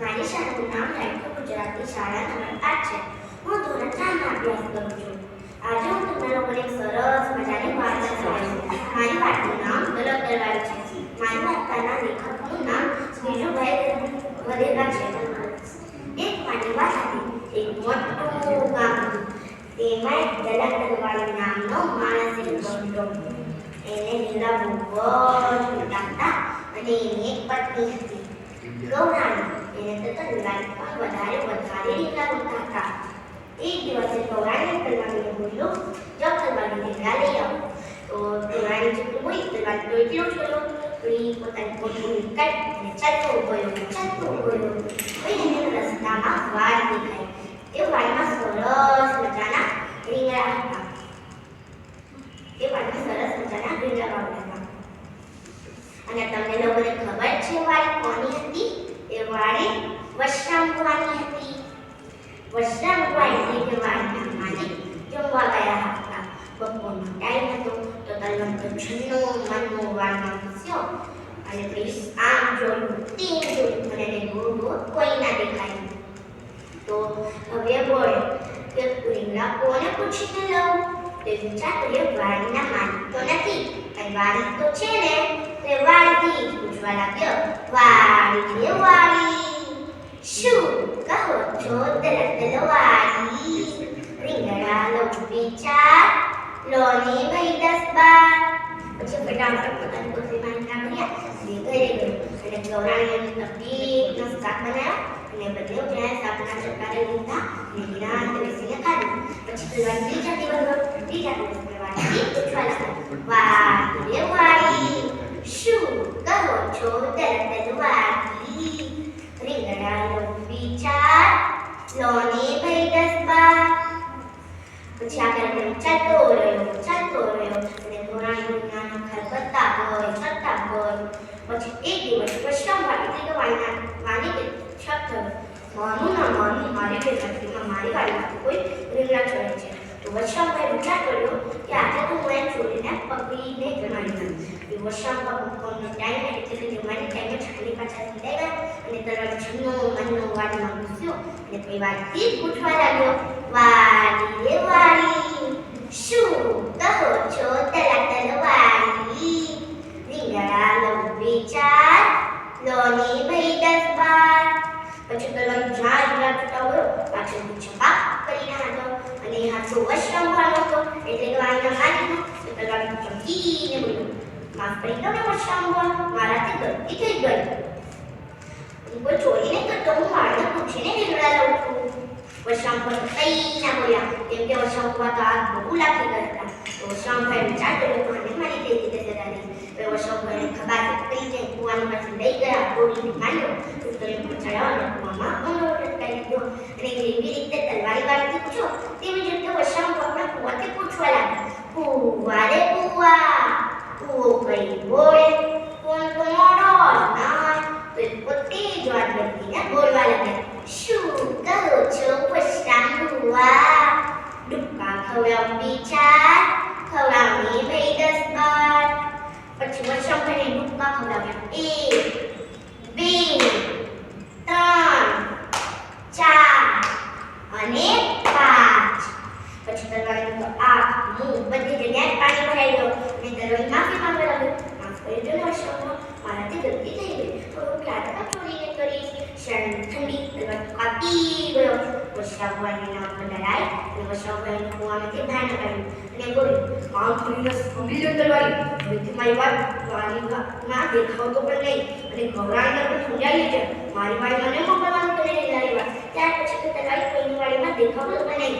મારી શાળાનું નામ રાયપુર ગુજરાતી શાળા નંબર આઠ છે. હું ધોરણ ચારમાં અભ્યાસ કરું છું. આજે હું તમારો લોકોને એક સરસ મજાની વાર્તા સંભળાવીશ મારી વાર્તાનું નામ ગલત દરબાર છે. મારી વાર્તાના લેખકનું નામ બીજુભાઈ વધેરા છે. એક મારી વાત એક મોટું ગામ હતું. તેમાં એક દલાલ દરબારી નામનો માણસ રહેતો હતો એને લીલા બહુ જ મોટા હતા અને એની એક પત્ની હતી. ગૌરાણી. પણ વધારે વધારે લીલા મોટા હતા એક દિવસે ગૌરાણી તલવારીને બોલ્યો જાઓ લીલા લઈ આવો તો ગૌરાણી જેટલું હોય તો એટલું ગયો ચાલતો સરસ મજાના રીંગણા હતા સરસ મજાના અને તમને લોકોને ખબર છે વાળી કોની હતી એ વાડી વશરામવાની હતી. એટલે કે વાડીના માલિક જમવા ગયા હતા. બપોરનો ટાઈમ હતો. તો તલવંત છન્નો મનનો વાળનો ઘૂસ્યો અને પછી આમ જોયું તેમ જોયું અને એને ગુરુ કોઈ ના દેખાયું. તો હવે બોલ કે રીંગણા કોને પૂછીને લઉં? તે વિચાર વાડીના માલિક તો નથી. પણ વાડી તો છે ને. તે વાડીથી જ પૂછવા લાગ્યો, વાળી વાડી શું કહો છો દલદલ વાડી રીંગણા લો વિચાર લો ને ભાઈ દસ બાર પછી ફટાફટ પોતાની કોથળીમાં રીંગણા ભર્યા અને ઘરે ગયો અને ગૌરાણીએ તકલીફનો શાક બનાવ્યો અને બદલ્યો ત્યાં શાકના ચટકારે લીધા અને નિરાંત બેસીને ખાધું પછી કલવારી બીજા દિવસ બીજા દિવસ કલવારી પૂછવા લાગ્યા વાડી રે વાડી શું કહો છો દલદલ વાડી રીંગણા લો વિચાર લો ને ભાઈ દસ બાર પછી આગળ આગળ ચાલતો રહ્યો ચાલતો રહ્યો. અને ધોરાણી નાનો ખર કરતા ગયો કરતા ગયો પછી એક દિવસ વૈષ્ણવ એટલે કે વાયના માલિકે થયો માનું ના, માનું, મારી બેઠકમાં મારી વાડીમાંથી કોઈ રીંગણા ચોરે છે. તો વૈષ્ણવભાઈ વિચાર કર્યો કે આજે તો હું એમ છોડીને પકડીને જમાડી નાખું વૈષ્ણવ બપોરનો ટાઈમ એટલે કે જમવાની ટાઈમે છાલી પાછા લીધા અને તરત વાડીમાં ઘૂસ્યો અને કોઈ વાડીથી જ પૂછવા લાગ્યો વાડી રે વાડી શું કહો છો તલા વાડી રીંગણા લો વિચાર લો ને ભાઈ દસ બાર પછી પેલો જ્યાં રીંગણા તૂટા ગયો પાછળ છપાક કરીને હાથો અને એ હાથો વશ્રમ ભાનો હતો એટલે કે વાણીના માલિકનો તો પેલા ચમકીને બોલ્યો માફ કરી દો ને વશ્રમ મારાથી ગલતી થઈ ગઈ હું કોઈ ચોરી નહીં કરતો હું માળને પૂછીને લઉં છું વશરામભાઈ કઈ ના બોલ્યા કેમ કે વશરામભાઈ તો આગ બહુ લાગી ગયા હતા તો વશરામભાઈ વિચાર કર્યો તો તો કુવાની પાસે લઈ ગયા ગોળીને માંડ્યો ઉતરી પહોંચાડ્યો અને કુવામાં ઊંડો લટકાઈ દીધો રીતે તલવારી આપણા કુવાથી પૂછવા લાગ્યા કુવા રે કુવા કુવો કઈ બોલે કોણ કોનો ના તો એ પોતે જ વાત બદલીને બોલવા લાગ્યા શું કહો છો પછતાંગુઆ ડુક્કા ખવડાવ વિચાર ખવડાવની ભાઈ દસ બાર પછી વર્ષમ કરીને ડુક્કા ખવડાવ્યા એક બે ત્રણ ચાર અને પાંચ પછી તલવારી તો આંખ મું બધી જગ્યાએ પાણી ભરાઈ ગયો અને તલવારી માફી માંગવા લાગ્યો માફ કરી દો ને વર્ષમમાં મારાથી ગલતી થઈ ગઈ તો હું ક્યારે પણ ચોરી નહીં ભગવાનને નામ લડાઈ અને ભગવાનને કુવામાંથી બહાર નીકળ્યું અને બોલ્યું આમ કરીને સંભળી લો તલવારી હવેથી મારી વાત વાલી ના દેખાવ તો પણ નહીં અને ગૌરાણીને પણ સમજાવી છે મારી વાળી મને મોકલવાનું કરી નહીં વાત ત્યાર પછી તો તલવારી કોઈની વાડીમાં દેખાવ તો પણ નહીં.